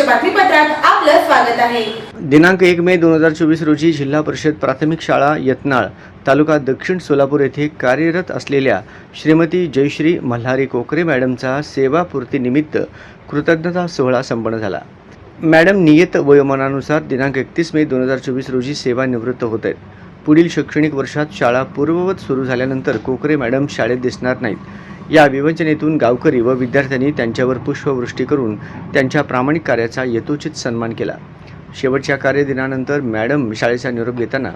वृत्तपत्रात आपलं स्वागत आहे. दिनांक एक मे दोन हजार चोवीस रोजी जिल्हा परिषद प्राथमिक शाळा यत्नाळ तालुका दक्षिण सोलापूर येथे कार्यरत असलेल्या श्रीमती जयश्री मल्हारी कोकरे मॅडमचा सेवापूर्तीनिमित्त कृतज्ञता सोहळा संपन्न झाला. मॅडम नियत वयोमानानुसार दिनांक एकतीस मे दोन हजार चोवीस रोजी सेवानिवृत्त होत आहेत. पुढील शैक्षणिक वर्षात शाळा पूर्ववत सुरू झाल्यानंतर कोकरे मॅडम शाळेत दिसणार नाहीत. या विवंचनेतून गावकरी व विद्यार्थ्यांनी त्यांच्यावर पुष्पवृष्टी करून त्यांच्या प्रामाणिक कार्याचा यथोचित सन्मान केला. शेवटच्या कार्यदिनानंतर मॅडम शाळेचा निरोप घेताना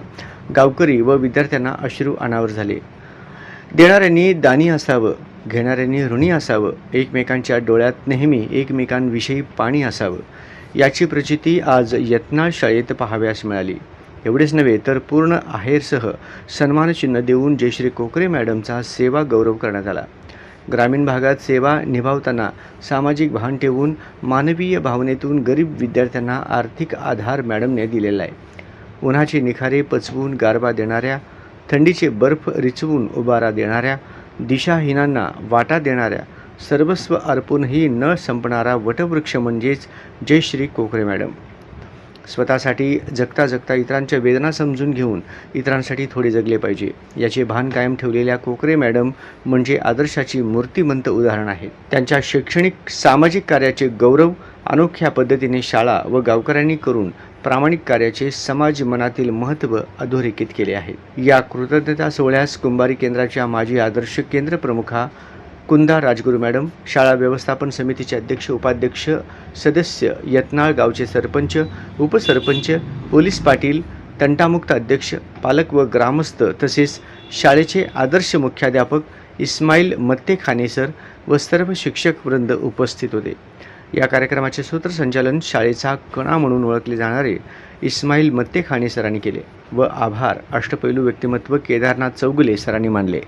गावकरी व विद्यार्थ्यांना अश्रू अनावर झाले. देणाऱ्यांनी दानी असावं घेणाऱ्यांनी ऋणी असावं एकमेकांच्या डोळ्यात नेहमी एकमेकांविषयी पाणी असावं याची प्रचिती आज यत्नाळ शाळेत पाहाव्यास मिळाली. एवढेच नव्हे तर पूर्ण आहेरसह सन्मानचिन्ह देऊन जयश्री कोकरे मॅडमचा सेवा गौरव करण्यात आला. ग्रामीण भागात सेवा निभावताना सामाजिक भान ठेवून मानवीय भावनेतून गरीब विद्यार्थ्यांना आर्थिक आधार मॅडमने दिलेला आहे. उन्हाचे निखारे पचवून गारबा देणाऱ्या थंडीचे बर्फ रिचवून उबारा देणाऱ्या दिशाहीनांना वाटा देणाऱ्या सर्वस्व अर्पूनही न संपणारा वटवृक्ष म्हणजेच जयश्री कोकरे मॅडम. स्वतःसाठी जगता जगता इतरांच्या वेदना समजून घेऊन इतरांसाठी थोडे जगले पाहिजे. याचे भान कायम ठेवलेल्या कोकरे मॅडम म्हणजे आदर्शाची मूर्तिमंत उदाहरण आहे. त्यांच्या शैक्षणिक सामाजिक कार्याचे गौरव अनोख्या पद्धतीने शाळा व गावकऱ्यांनी करून प्रामाणिक कार्याचे समाज मनातील महत्त्व अधोरेखित केले आहे. या कृतज्ञता सोहळ्यास कुंभारी केंद्राच्या माजी आदर्श केंद्र प्रमुखा कुंदा राजगुरू मॅडम शाळा व्यवस्थापन समितीचे अध्यक्ष उपाध्यक्ष सदस्य यत्नाळ गावचे सरपंच उपसरपंच पोलीस पाटील तंटामुक्त अध्यक्ष पालक व ग्रामस्थ तसेच शाळेचे आदर्श मुख्याध्यापक इस्माईल मत्ते खानेसर व सर्व शिक्षक वृंद उपस्थित होते. या कार्यक्रमाचे सूत्रसंचालन शाळेचा कणा म्हणून ओळखले जाणारे इस्माईल मत्ते खाने सरांनी केले व आभार अष्टपैलू व्यक्तिमत्व केदारनाथ चौगुले सरांनी मानले.